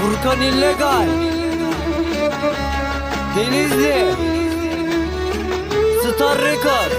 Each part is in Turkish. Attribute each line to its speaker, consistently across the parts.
Speaker 1: Furkan illegal. Denizli. Star Record.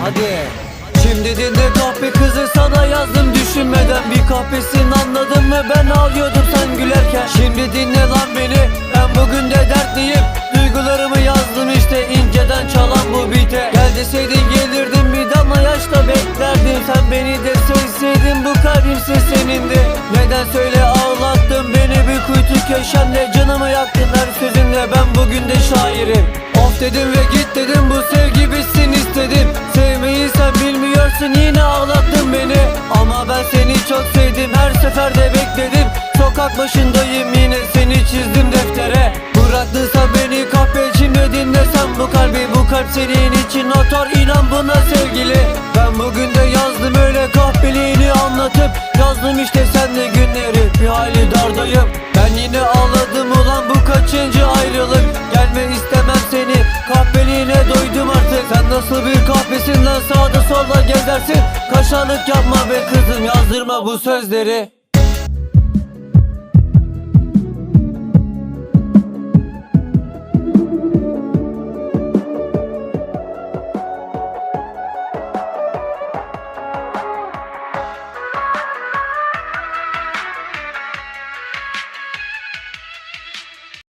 Speaker 1: Hadi. Şimdi dinle kahpe kızı sana yazdım düşünmeden. Bir kahpesin anladın mı ben ağlıyordum sen gülerken. Şimdi dinle lan beni ben bugün de dertliyim. Duygularımı yazdım işte inceden çalan bu bite Gel deseydin gelirdim bir damla yaşta beklerdim. Sen beni de sevseydin bu kalbimse senindi. Neden söyle ağlattın beni? Bir kuytu köşemde Canımı yaktın her sözünle. Ben bugün de şairim. Of dedim ve git dedim. Bu sevgi bitsin istedim. Sevmeyi sen bilmiyorsun. Yine ağlattın beni. Ama ben seni çok sevdim. Her seferde bekledim. Sokak başındayım. Yine seni çizdim deftere. Bıraktın sen beni kahpe içimde dinlesen bu kalbi Bu kalp senin için atar inan buna sevgili. Ben bugün Yazdım işte senle günleri bir hali dardayım. Ben yine ağladım ulan bu kaçıncı ayrılık? Gelme istemem seni kahpeliğine doydum artık. Sen nasıl bir kahpesin lan sağda solda gezersin? Kaşarlık yapma be kızım yazdırma bu sözleri